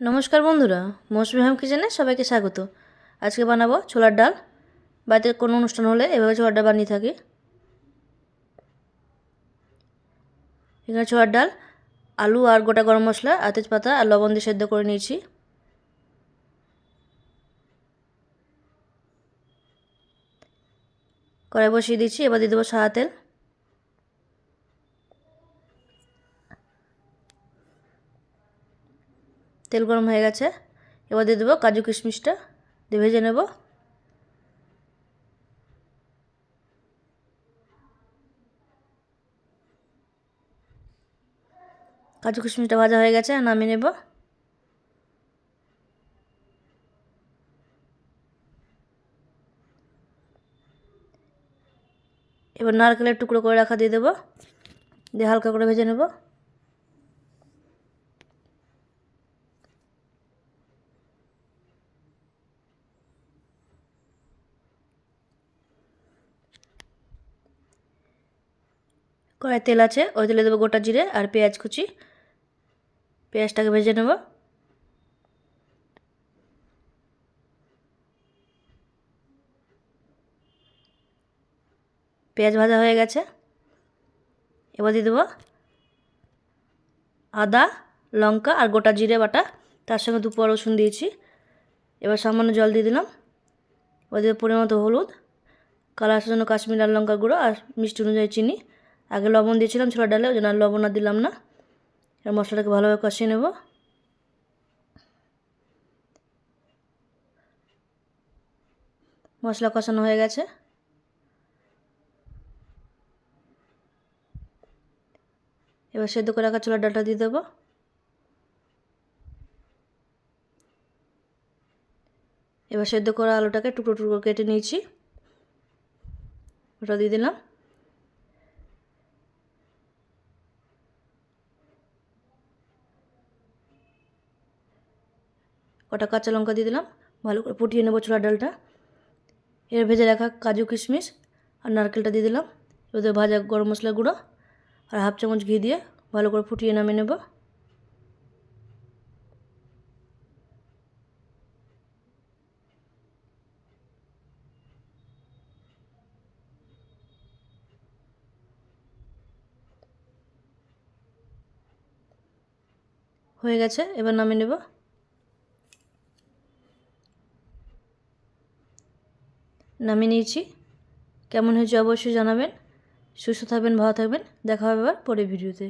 নমস্কার বন্ধুরা মৌসুমি হাম কিচেনে সবাইকে স্বাগত। আজকে বানাবো ছোলার ডাল। বাড়িতে কোনো অনুষ্ঠান হলে এভাবে ছোলার ডাল বানিয়ে থাকি। এখানে ছোলার ডাল, আলু আর গোটা গরম মশলা, আর তেজপাতা আর লবণ দিয়ে সেদ্ধ করে নিয়েছি। কড়াই বসিয়ে দিচ্ছি, এবার দিয়ে দেবো সাদা তেল। তেল গরম হয়ে গেছে। এবার দিয়ে দেবো কাজু কিশমিশটা। দিয়ে ভেজে নেব। কাজু কিশমিশটা ভাজা হয়ে গেছে, নামিয়ে নেব। এবার নারকেলের টুকরো করে রাখা দিয়ে দেবো। দিয়ে হালকা করে ভেজে নেব। কড়াই তেল আছে, ওই তেলে দেবো গোটা জিরে আর পেঁয়াজ কুচি। পেঁয়াজটাকে ভেজে নেব। পেঁয়াজ ভাজা হয়ে গেছে। এবার দিয়ে দেবো আদা, লঙ্কা আর গোটা জিরে বাটা। তার সঙ্গে দুপো রসুন দিয়েছি। এবার সামান্য জল দিয়ে দিলাম। এবার দিয়ে পরিমাণ হলুদ, কালার জন্য কাশ্মীর লাল লঙ্কার গুঁড়ো আর মিষ্টি অনুযায়ী চিনি। আগে লবণ দিয়েছিলাম ছোলা ডালে, ওই জন্য আর লবণ আর দিলাম না। এবার মশলাটাকে ভালোভাবে কষিয়ে নেব। মশলা কষানো হয়ে গেছে। এবার সেদ্ধ করে রাখা ছোলার ডালটা দিয়ে দেবো। এবার সেদ্ধ করা আলুটাকে টুকরো টুকরো কেটে নিয়েছি। ওটা দিয়ে দিলাম। কটা কাঁচা লঙ্কা দিয়ে দিলাম, ভালো করে ফুটিয়ে নেব ছোলার ডালটা। এর ভেজে রাখা কাজু কিশমিশ আর নারকেলটা দিয়ে দিলাম। এবার ভাজা গরম মশলা গুঁড়ো আর হাফ চামচ ঘি দিয়ে ভালো করে ফুটিয়ে নামিয়ে নেব। হয়ে গেছে, এবার নামিয়ে নেব। নামিয়ে নিয়েছি। কেমন হয়েছে অবশ্যই জানাবেন। সুস্থ থাকবেন, ভালো থাকবেন। দেখা হবে আবার পরে ভিডিওতে।